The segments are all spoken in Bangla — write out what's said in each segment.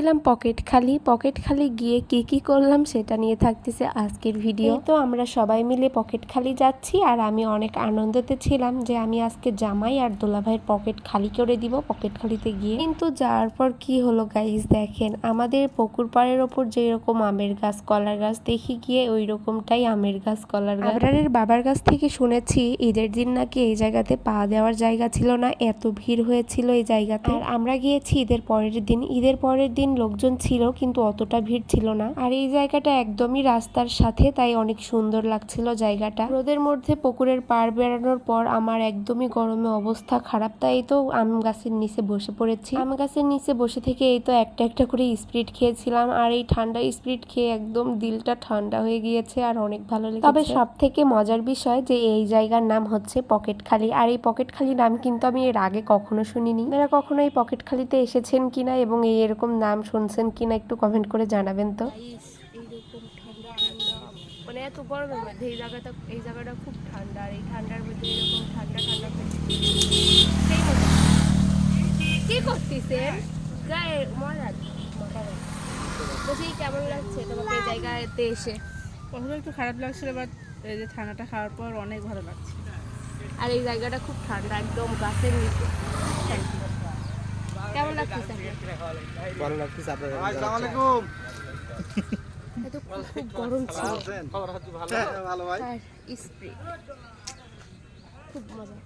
ছিলাম পকেট খালি পকেট খালি গিয়ে কি কি করলাম সেটা নিয়ে থাকতেছে আজকের ভিডিও। তো আমরা সবাই মিলে পকেট খালি যাচ্ছি আর আমি অনেক আনন্দতে ছিলাম যে আমি আজকে জামাই আর দোলাভাইয়ের পকেট খালি করে দিব পকেট খালিতে গিয়ে। কিন্তু যাওয়ার পর কি হলো গাইজ দেখেন আমাদের পুকুর পাড়ের ওপর যেরকম আমের গাছ কলার গাছ দেখি গিয়ে ওই রকমটাই আমের গাছ কলার গাছ। আবরারের বাবার কাছ থেকে শুনেছি ঈদের দিন নাকি এই জায়গাতে পা দেওয়ার জায়গা ছিল না এত ভিড় হয়েছিল এই জায়গাতে। আর আমরা গিয়েছি ঈদের পরের দিন ঈদের পরের দিন লোকজন ছিল, কিন্তু অতটা ভিড় ছিল না। আর এই জায়গাটা একদমই রাস্তার সাথে, তাই অনেক সুন্দর লাগছিল জায়গাটা। রোদের মধ্যে পুকুরের পাড় বেড়ানোর পর আমার একদমই গরমে অবস্থা খারাপ, তাই তো আম গাছের নিচে বসে পড়েছি। আম গাছের নিচে বসে থেকে এই তো একটা একটা করে স্প্রিট খেয়েছিলাম, আর এই ঠান্ডা স্প্রিট খেয়ে একদম দিলটা ঠান্ডা হয়ে গিয়েছে, আর অনেক ভালো লেগেছে। তবে সব থেকে মজার বিষয় যে এই জায়গার নাম হচ্ছে পকেট খালি, আর এই পকেট খালি নাম কিন্তু আমি এর আগে কখনো শুনিনি। আপনারা কখনো এই পকেট খালিতে এসেছেন কিনা এবং এই এরকম নাম শুনছেন কি না একটু কমেন্ট করে জানাবেন তো। এইরকম ঠান্ডা ঠান্ডা। মানে এত গরমের মধ্যে এই জায়গাটা এই জায়গাটা খুব ঠান্ডা আর এই ঠান্ডার মধ্যে এরকম ঠান্ডা ঠান্ডা করছে। সেই মতো। কি করতেছেন? গায়ে মজা। বলছি কেমন লাগছে তোমাকে এই জায়গাতে এসে? প্রথমে একটু খারাপ লাগছিল বাট এই যে ঠান্ডাটা খাওয়ার পর অনেক ভালো লাগছে। আর এই জায়গাটা খুব ঠান্ডা একদম গাছের নিচে। কেমন লাগতেছে? ভালো লাগতেছে আপনাদের। এত খুব খুব গরম ছিল। ভালো ভাই স্প্রে। খুব মজা।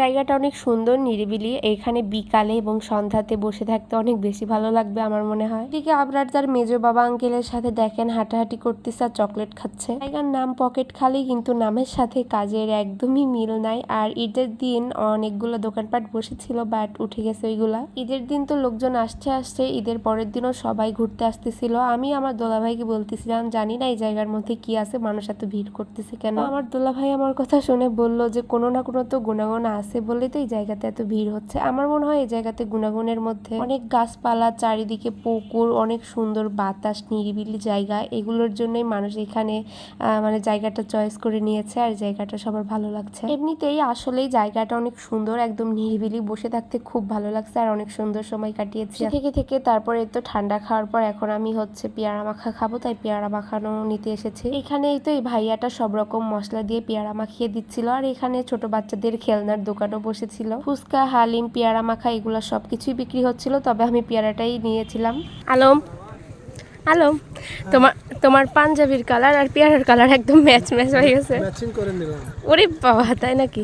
জায়গাটা অনেক সুন্দর, নিরিবিলি। এখানে বিকালে এবং সন্ধ্যাতে বসে থাকতে অনেক বেশি ভালো লাগবে আমার মনে হয়। এদিকে আবরার তার মেজো বাবা আঙ্কেলের সাথে দেখেন হাঁটাহাঁটি করতেছে আর চকলেট খাচ্ছে। জায়গার নাম পকেট খালি, কিন্তু নামের সাথে কাজের একদমই মিল নাই। আর ঈদের দিন অনেকগুলো দোকানপাট বসেছিল, বাট উঠে গেছে ওইগুলা। ঈদের দিন তো লোকজন আসছে আসছে, ঈদের পরের দিনও সবাই ঘুরতে আসতেছিল। আমি আমার দোলাভাইকে বলতেছিলাম, জানি না এই জায়গার মধ্যে কি আছে, মানুষ এত ভিড় করতেছে কেন? আমার দোলাভাই আমার কথা শুনে বলল যে কোনো না তো গুণাগুণ আছে বলে তো এই জায়গাতে এত ভিড় হচ্ছে। আমার মনে হয় এই জায়গাতে গুণাগুণের মধ্যে অনেক গাছপালা, চারিদিকে পুকুর, অনেক সুন্দর বাতাস, নিরিবিলি জায়গা, এগুলোর জন্যই মানুষ এখানে মানে জায়গাটা চয়েস করে নিয়েছে আর জায়গাটা সবার ভালো লাগছে। এমনিতেই আসলেই জায়গাটা অনেক সুন্দর, একদম নিরিবিলি, বসে থাকতে খুব ভালো লাগছে আর অনেক সুন্দর সময় কাটিয়েছি। থেকে থেকে তারপরে তো ঠান্ডা খাওয়ার পর এখন আমি হচ্ছে পেয়ারা মাখা খাব, তাই পেয়ারা মাখানো নিতে এসেছি। এখানেই তো এই ভাইয়াটা সব রকম মশলা দিয়ে পেয়ারা মাখিয়ে দিচ্ছিল আর এখানে ছোট বাচ্চাদের খেলনার দোকানও বসেছিল। ফুচকা হালিম পেয়ারা মাখা এগুলো সবকিছুই বিক্রি হচ্ছিল তবে আমি পেয়ারাটাই নিয়েছিলাম। আলম আলম তোমার তোমার পাঞ্জাবির কালার আর পেয়ারার কালার একদম ম্যাচ ম্যাচ হয়ে গেছে। ম্যাচিং করে নিলাম। ওরে বাবা তাই নাকি?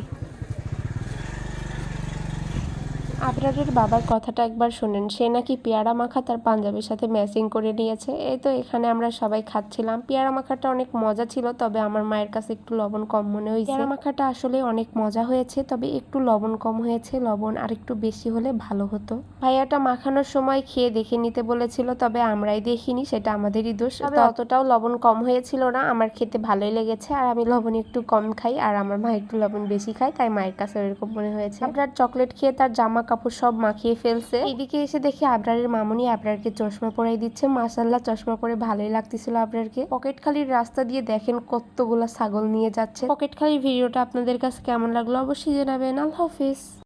আবরারের বাবার কথাটা একবার শোনেন। সে নাকি পেয়ারা মাখা তার পাঞ্জাবির সাথে ম্যাচিং করে নিয়েছে। এই তো এখানে আমরা সবাই খাচ্ছিলাম। পেয়ারা মাখাটা অনেক মজা ছিল তবে আমার মায়ের কাছে একটু লবণ কম মনে হয়েছে। পেয়ারা মাখাটা আসলে অনেক মজা হয়েছে তবে একটু লবণ কম হয়েছে। লবণ আর একটু বেশি হলে ভালো হতো। ভাইয়াটা মাখানোর সময় খেয়ে দেখে নিতে বলেছিল তবে আমরাই দেখিনি সেটা আমাদেরই দোষ। তবে অতটাও লবণ কম হয়েছিল না। আমার খেতে ভালোই লেগেছে। আর আমি লবণ একটু কম খাই আর আমার মা একটু লবণ বেশি খায় তাই মায়ের কাছে এরকম মনে হয়েছে। আপনার চকলেট খেয়ে তার জামা কাপড় সব মাখিয়ে ফেলছে। এদিকে এসে দেখি আবরারের মামুনি আবরারকে চশমা পরাই দিচ্ছে। মাসাল্লাহ চশমা পরে ভালোই লাগতেছিল আবরারকে। পকেট খালির রাস্তা দিয়ে দেখেন কতগুলা ছাগল নিয়ে যাচ্ছে। পকেট খালির ভিডিওটা আপনাদের কাছে কেমন লাগল অবশ্যই জানাবেন। আল্লাহ হাফিজ।